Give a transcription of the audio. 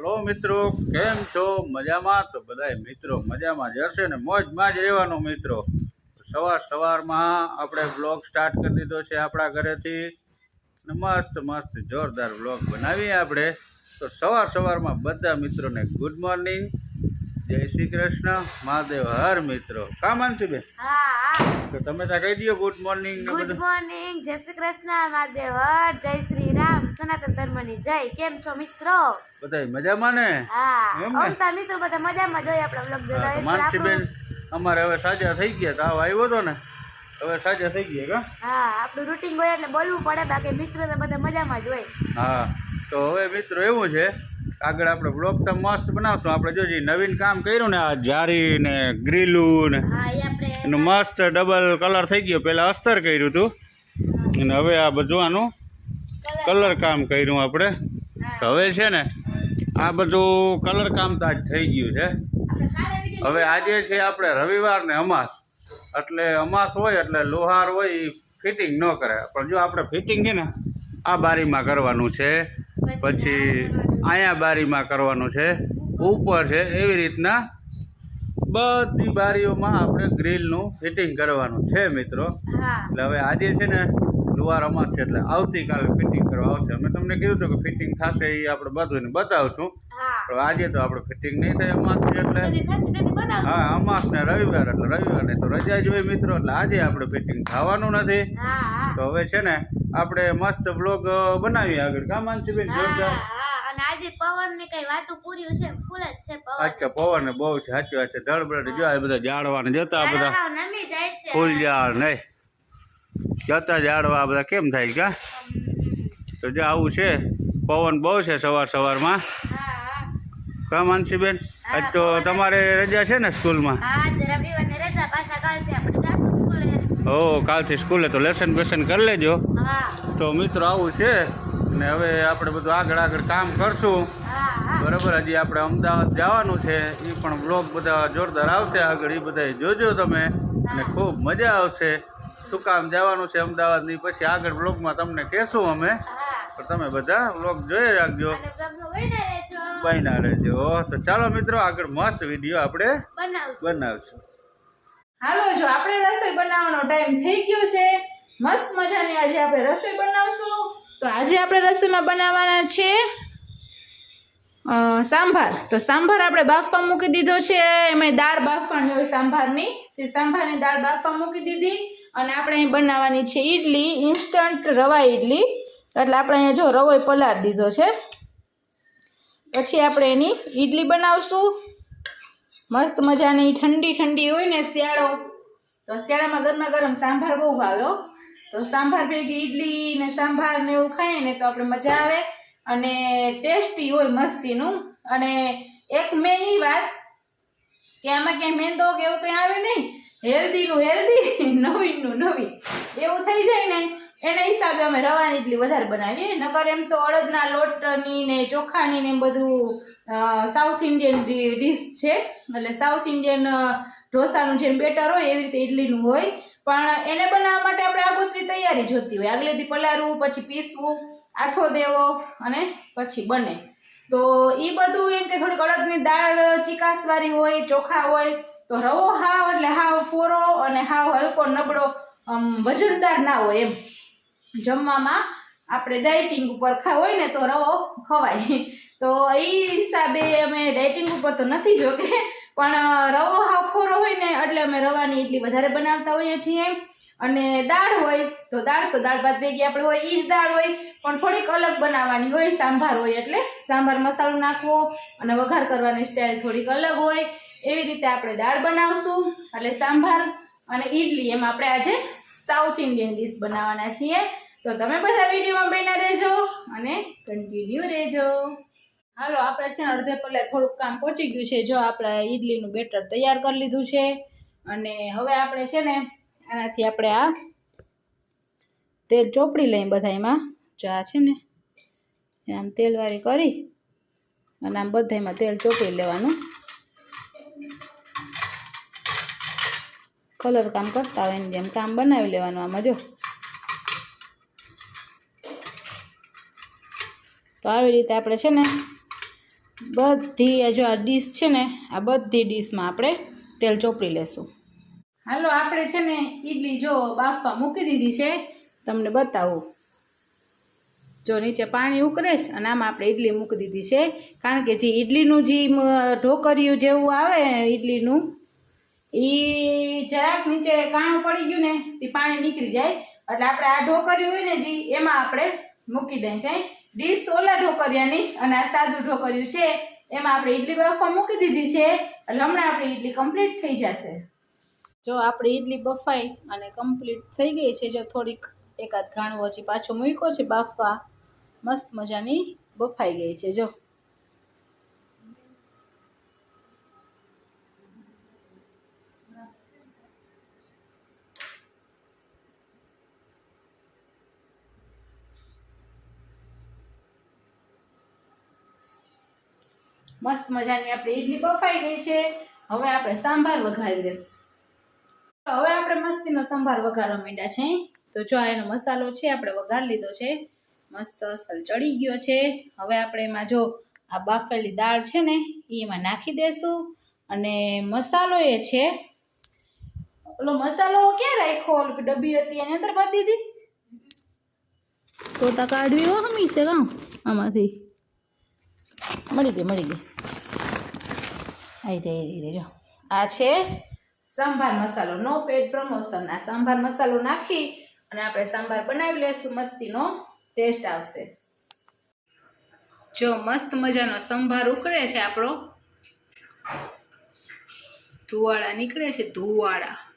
Hello મિત્રો, કેમ છો? મજામાં? તો બધાય મિત્રો મજામાં જ હશે ને? મોજમાં જ રહેવાનું મિત્રો. સવાર સવારમાં આપણે બ્લોગ સ્ટાર્ટ કરી દીધો છે આપણા ઘરેથી. મસ્ત મસ્ત જોરદાર બ્લોગ બનાવીએ આપણે. તો સવાર સવારમાં બધા મિત્રોને ગુડ મોર્નિંગ જય શ્રી કૃષ્ણ. મહાદેવ. હર મિત્રો. કા માનસી બેન? તો તમે ત્યાં કહી દો ગુડ મોર્નિંગ ગુડ મોર્નિંગ જય શ્રી કૃષ્ણ મહાદેવ. હર જય શ્રી રામ. સનાતન ધર્મની જય. કેમ છો મિત્રો? બધા મજામાં ને? હા? અમતા મિત્રો બધા મજામાં જોઈએ આપણે વ્લોગ જોતા તો પણ માનસીબેન અમારે હવે સાજા થઈ ગયા. તાવ આવ્યો તો ને. હવે સાજા થઈ ગયા કા? હા આપણું રૂટિન હોય એટલે બોલવું પડે. બાકી મિત્રો તો બધા મજામાં જ હોય. હા. તો હવે મિત્રો એવું છે આગળ આપણે બ્લોગ તો મસ્ત બનાવશું. આપણે જો નવીન કામ કર્યું ને આ જારી ને ગ્રીલું ને એનું મસ્ત ડબલ કલર થઈ ગયો. પહેલાં અસ્તર કર્યું હતું અને હવે આ બધું આનું કલર કામ કર્યું આપણે. તો હવે છે ને આ બધું કલર કામ તો આજ થઈ ગયું છે. હવે આજે છે આપણે રવિવાર ને અમાસ. એટલે અમાસ હોય એટલે લોહાર હોય એ ફિટિંગ ન કરે પણ જો આપણે ફિટિંગ છે ને આ બારીમાં કરવાનું છે. પછી અહીંયા બારીમાં કરવાનું છે. ઉપર છે એવી રીતના બધી બારીઓમાં આપણે ગ્રીલનું ફિટિંગ કરવાનું છે મિત્રો. એટલે હવે આજે છે ને લુવાર અમાસ છે એટલે આવતીકાલે ફિટિંગ કરવા આવશે. અમે તમને કીધું હતું કે ફિટિંગ થશે એ આપણે બધું બતાવશું. પણ આજે તો આપણે ફિટિંગ નહીં થાય અમાસ છે એટલે હા અમાસ ને રવિવાર એટલે રવિવાર ને તો રજા જ હોય મિત્રો. એટલે આજે આપણે ફિટિંગ થવાનું નથી. તો હવે છે ને આપણે મસ્ત બ્લોગ બનાવીએ આગળ. કા માનસીબેન હા જોરદાર આજે પવન ને કઈ વાતું પૂરી છે ફૂલ જ છે આજ પવન કે પવન ને બહુ છે સાચી વાત છે. ધડબડ જો આ બધા ઝાડવાને જતા બધા નમી જાય છે. ફૂલ ઝાડ નહીં. જતા ઝાડવા બધા કેમ થાય કા તો જો આવું છે. પવન બહુ છે સવાર સવારમાં. કા માનસીબેન? આજ તો તમારે રજા છે ને સ્કૂલમાં? આજે ઓ કાલથી સ્કૂલે તો લેસન બેસન કરી લેજો. તો મિત્રો આવું છે. ને હવે આપણે બધું આગળ આગળ કામ કરશું. બરાબર હજી આપણે અમદાવાદ જવાનું છે. એ પણ બ્લોગ બધા જોરદાર આવશે આગળ એ બધા જોજો તમે. અને ખૂબ મજા આવશે. શું કામ જવાનું છે અમદાવાદની પછી આગળ બ્લોગમાં તમને કહેશું અમે. પણ તો તમે બધા બ્લોગ જોઈ રાખજો. બન્યા રહેજો. તો ચાલો મિત્રો આગળ મસ્ત વીડિયો આપણે બનાવશું. બનાવશું. હાલો જો આપણે રસોઈ બનાવવાનો ટાઈમ થઈ ગયો છે. મસ્ત મજાની આજે આપણે રસોઈ બનાવશું. તો આજે આપણે રસોઈમાં બનાવવાના છે સાંભાર. તો સાંભાર આપણે બાફવા મૂકી દીધો છે. એમાં દાળ બાફવાની હોય સાંભારની. તે સાંભારની દાળ બાફવા મૂકી દીધી અને આપણે અહીં બનાવવાની છે ઈડલી ઇન્સ્ટન્ટ રવા ઈડલી. એટલે આપણે અહીંયા જો રવો પલાળ દીધો છે. પછી આપણે એની ઈડલી બનાવશું. મસ્ત મજાની ઠંડી ઠંડી હોય ને શિયાળો. તો શિયાળામાં ગરમા ગરમ સાંભાર બહુ ભાવ્યો તો સાંભાર ભેગી ઈડલી ને સાંભાર ને એવું ખાઈએ ને તો આપણે મજા આવે અને ટેસ્ટી હોય મસ્તીનું. અને એક મેન ઈ વાત કે આમાં ક્યાંય મેંદો કે એવું કંઈ આવે નહીં. હેલ્ધીનું હેલ્ધી, નવીનનું નવીન. એવું થઈ જાય ને, એના હિસાબે અમે રવાની ઇડલી વધારે બનાવીએ. નકર એમ તો અડદના લોટની ને ચોખાની ને બધું સાઉથ ઇન્ડિયન ડીશ છે. એટલે સાઉથ ઇન્ડિયન ઢોસાનું જેમ બેટર હોય એવી રીતે ઇડલીનું હોય. પણ એને બનાવવા માટે આપણે આગોતરી તૈયારી જોતી હોય. આગલેથી પલાળવું, પછી પીસવું, આથો દેવો અને પછી બને. તો એ બધું એમ કે થોડીક અડદની દાળ, ચીકાસવાળી હોય, ચોખા હોય, તો રવો હાવ એટલે હાવ ફોરો અને હાવ હલકો નબળો વજનદાર ના હોય એમ. જમવામાં આપણે ડાયટિંગ ઉપર હોય ને તો રવો ખવાય. તો એ હિસાબે અમે ડાયટિંગ ઉપર તો નથી જોકે પણ રવો હાફોરો હોય ને એટલે અમે રવાની ઇડલી વધારે બનાવતા હોઈએ છીએ. અને દાળ હોય, તો દાળ તો દાળ ભાત ભેગી આપણે હોય એ જ દાળ હોય. પણ થોડીક અલગ બનાવવાની હોય, સાંભાર હોય એટલે સાંભાર મસાલો નાખવો અને વઘાર કરવાની સ્ટાઇલ થોડીક અલગ હોય. એવી રીતે આપણે દાળ બનાવશું. એટલે સાંભાર અને ઈડલી એમ આપણે આજે સાઉથ ઇન્ડિયન ડીશ બનાવવાના છીએ. તો તમે બધા વિડીયોમાં બન્યા રહેજો અને કન્ટિન્યુ રહેજો. હાલો, આપણે છે અડધે પહેલાં થોડુંક કામ પહોંચી ગયું છે. જો આપણે ઈડલીનું બેટર તૈયાર કરી લીધું છે. અને હવે આપણે છે ને આનાથી આપણે આ તેલ ચોપડી લઈએ બધા એમાં. જો આ છે ને, આમ તેલવાળી કરી અને આમ બધામાં તેલ ચોપડી લેવાનું. કલર કામ કરતા હોય એની જેમ કામ બનાવી લેવાનું આમાં જો. તો આવી રીતે આપણે છે ને બધી આ જો આ ડીશ છે ને, આ બધી ડીશમાં આપણે તેલ ચોપડી લેશું. હાલો, આપણે છે ને ઈડલી જો બાફવા મૂકી દીધી છે. તમને બતાવું. જો નીચે પાણી ઉકળે અને આમાં આપણે ઈડલી મૂકી દીધી છે. કારણ કે જે ઈડલીનું જે ઢોકરિયું જેવું આવે ઈડલીનું એ જરાક નીચે કાણું પડી ગયું ને તે પાણી નીકળી જાય. એટલે આપણે આ ઢોકરિયું હોય ને જે, એમાં આપણે મૂકી દઈએ છે. ડીશ ઓલા ઢોકરિયાની અને આ સાદું ઢોકરિયું છે. એમાં આપણે ઈડલી બફા મૂકી દીધી છે. એટલે હમણાં આપણી ઈડલી કમ્પ્લીટ થઈ જશે. જો આપણી ઈડલી બફાઈ અને કમ્પ્લીટ થઈ ગઈ છે, જો થોડીક એકાદ ઘાણું હજી પાછો મૂક્યો છે બાફવા મસ્ત મજાની બફાઈ ગઈ છે, જો. મસ્ત મજાની આપણી ઈડલી બફાઈ ગઈ છે. હવે આપણે સાંભાર વઘારી દઈશું હવે આપણે મસ્તીનો સંભાર વઘારવા માંડ્યા છે. તો જો આ એનો મસાલો છે, આપણે વઘાર લીધો છે. મસ્ત અસલ ચડી ગયો છે. હવે આપણે એમાં જો આ બાફેલી દાળ છે ને, એ એમાં નાખી દેશું. અને મસાલો એ છે, ઓલો મસાલો ક્યાં રાખ્યો? ડબ્બી હતી, એની અંદર ભરી દીધી? તો કાઢવી હમી છે કાં? આમાંથી. મળી ગઈ મળી ગઈ. આવી રે આઈ રે જો. આ છે સંભાર મસાલો. નો પેટ પ્રમોશન આ સંભાર મસાલો નાખી અને આપણે સંભાર બનાવી લેશું. મસ્તીનો ટેસ્ટ આવશે. જો મસ્ત મજાનો સંભાર ઉકળે છે આપણો. ધુવાળા નીકળે છે, ધુવાળા.